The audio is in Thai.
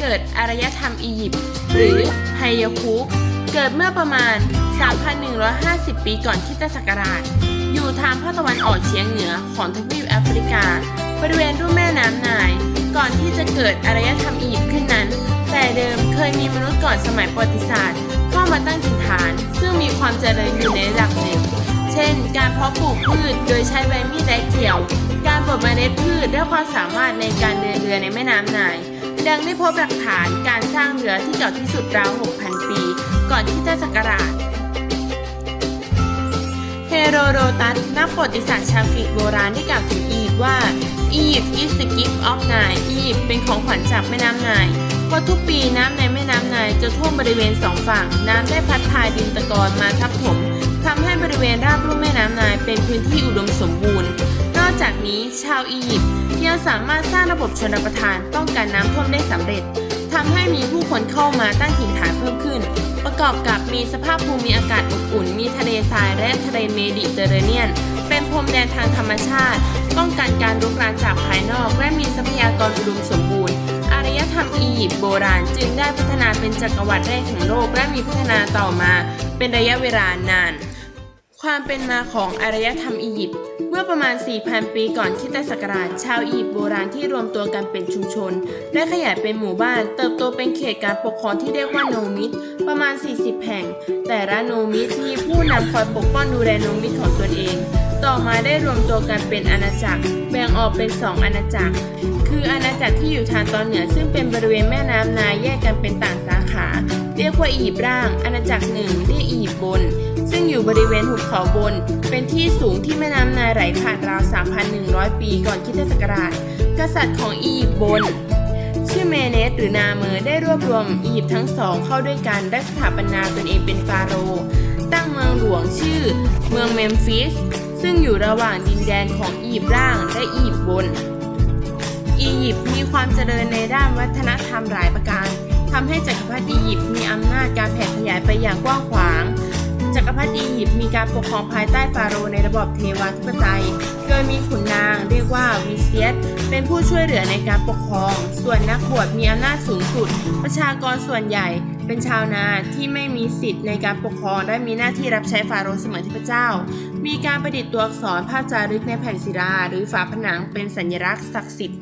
เกิดอารยธรรมอียิปต์หรือไฮยาคุกเกิดเมื่อประมาณ 3,150 ปีก่อนคริสตศักราช อยู่ทางภาคตะวันออกเฉียงเหนือของทวีปแอฟริกา บริเวณรุ่มแม่น้ำไนายก่อนที่จะเกิดอารยธรรมอียิปต์ขึ้นนั้น แต่เดิมเคยมีมนุษย์ก่อนสมัยประวัติศาสตร์ เข้ามาตั้งถิ่นฐาน ซึ่งมีความเจริญอยู่ในระดับหนึ่ง เช่น การเพาะปลูกพืชโดยใช้ใบมีดและเขียว การบดเมล็ดพืชด้วยความสามารถในการเดินเรือในแม่น้ำไนา ยดังได้พบหลักฐานการสร้างเรือที่เก่าที่สุดราว 6,000 ปี ก่อนคริสตศักราชเฮโรโดตัสนักประวัติศาสตร์ชาวกรีกโบราณได้กล่าวถึงอียิปต์ว่าอียิปต์ is the gift of Nile อียิปต์เป็นของขวัญจากแม่น้ำไนายเพราะทุกปีน้ำในแม่น้ำไนายจะท่วมบริเวณสองฝั่ง น้ำได้พัดพาดินตะกอนมาทับถมทำให้บริเวณราบลุ่มแม่น้ำไนายเป็นพื้นที่อุดมสมบูรณ์ นอกจากนี้ชาวอียิปต์ ยังสามารถสร้างระบบชนประทานป้องกันน้ำท่วมได้สำเร็จทำให้มีผู้คนเข้ามาตั้งถิ่นฐานเพิ่มขึ้น ประกอบกับมีสภาพภูมิอากาศอบอุ่น มีทะเลทรายและทะเลเมดิเตอร์เรเนียน เป็นพรมแดนทางธรรมชาติ ป้องกันการรุกรานจากภายนอก และมีทรัพยากรอุดมสมบูรณ์ อารยธรรมอียิปต์โบราณจึงได้พัฒนาเป็นจักรวรรดิแรกของโลก และมีพัฒนาต่อมาเป็นระยะเวลานาน ความเป็นมาของอารยธรรมอียิปต์เมื่อประมาณ 4,000 ปีก่อนคริสตศักราช ชาวอียิปต์โบราณที่รวมตัวกันเป็นชุมชน ได้ขยายเป็นหมู่บ้าน เติบโตเป็นเขตการปกครองที่เรียกว่าโนมิดประมาณ 40 แห่ง แต่ละโนมิดมีผู้นำคอยปกป้องดูแลโนมิดของตนเอง ต่อมาได้รวมตัวกันเป็นอาณาจักร แบ่งออกเป็น 2 อาณาจักร คืออาณาจักรที่อยู่ทางตอนเหนือซึ่งเป็นบริเวณแม่น้ำนายแยกกันเป็นต่าง ยกว่าอียิปต์ล่าง อาณาจักรหนึ่งเรียกอียิปต์บน ซึ่งอยู่บริเวณหุบเขาบน เป็นที่สูงที่แม่น้ำนายไหลผ่านราว 3,100 ปีก่อนคริสตศักราช กษัตริย์ของอียิปต์บน ชื่อเมเนสหรือนาเมอร์ได้รวบรวมอียิปต์ทั้งสองเข้าด้วยกันและสถาปนาตนเองเป็นฟาโรห์ตั้งเมืองหลวงชื่อ เมืองเมมฟิส ซึ่งอยู่ระหว่างดินแดนของอียิปต์ล่างและอียิปต์บน อียิปต์มีความเจริญในด้านวัฒนธรรมหลายประการ ทำให้จักรพรรดิอียิปต์มีอำนาจการแผ่ขยายไปอย่างกว้างขวาง จักรพรรดิอียิปต์มีการปกครองภายใต้ฟาโรห์ในระบอบเทวาธิปไตย โดยมีขุนนางเรียกว่าวิเซียสเป็นผู้ช่วยเหลือในการปกครอง ส่วนนักบวชมีอำนาจสูงสุด ประชากรส่วนใหญ่เป็นชาวนาที่ไม่มีสิทธิ์ในการปกครองและมีหน้าที่รับใช้ฟาโรห์เสมือนเทพเจ้า มีการประดิษฐ์ตัวอักษรภาพจารึกในแผ่นศิลาหรือฝาผนังเป็นสัญลักษณ์ศักดิ์สิทธิ์